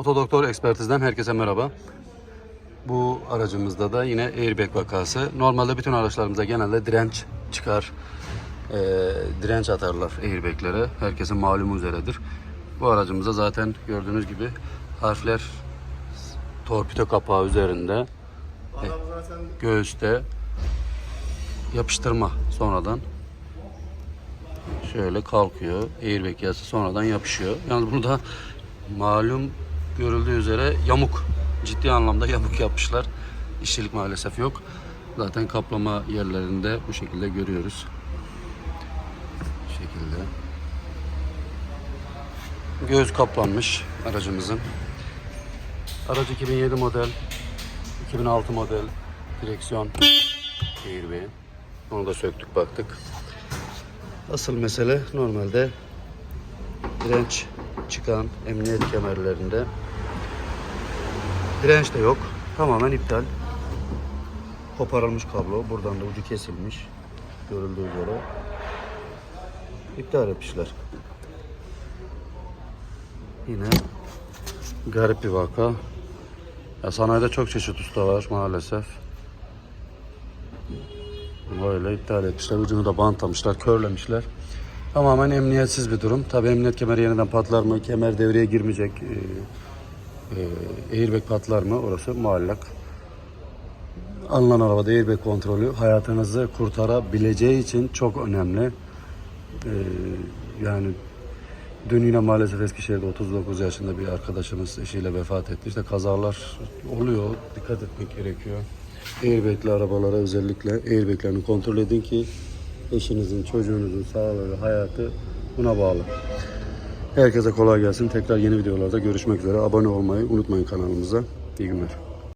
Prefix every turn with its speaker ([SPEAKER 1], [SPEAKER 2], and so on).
[SPEAKER 1] Otodoktor Ekspertiz'den herkese merhaba. Bu aracımızda da yine airbag vakası. Normalde bütün araçlarımızda genelde direnç çıkar. Ee, direnç atarlar airbaglere. Herkesin malumu üzeredir. Bu aracımızda zaten gördüğünüz gibi harfler torpido kapağı üzerinde
[SPEAKER 2] zaten
[SPEAKER 1] göğüste yapıştırma sonradan şöyle kalkıyor. Airbag yazısı sonradan yapışıyor. Yalnız burada malum görüldüğü üzere yamuk. Ciddi anlamda yamuk yapmışlar. İşçilik maalesef yok. Zaten kaplama yerlerinde bu şekilde görüyoruz. Bu şekilde. Göğüs kaplanmış aracımızın. Aracı 2007 model, 2006 model direksiyon airbag. Onu da söktük baktık. Asıl mesele normalde direnç çıkan emniyet kemerlerinde direnç de yok. Tamamen iptal. Koparılmış kablo. Buradan da ucu kesilmiş. Görüldüğü üzere. İptal etmişler. Yine garip bir vaka. Ya sanayide çok çeşit usta var maalesef. Böyle iptal etmişler. Ucunu da bantlamışlar, körlemişler. Tamamen emniyetsiz bir durum. Tabii emniyet kemeri yeniden patlar mı? Kemer devreye girmeyecek. Ee, e, airbag patlar mı? Orası muallak. Alınan arabada airbag kontrolü hayatınızı kurtarabileceği için çok önemli. Ee, yani Dün yine maalesef Eskişehir'de 39 yaşında bir arkadaşımız eşiyle vefat etti. İşte kazalar oluyor. Dikkat etmek gerekiyor. Airbag'li arabalara özellikle airbag'lerini kontrol edin ki eşinizin, çocuğunuzun sağlığı, hayatı buna bağlı. Herkese kolay gelsin. Tekrar yeni videolarda görüşmek üzere. Abone olmayı unutmayın kanalımıza. İyi günler.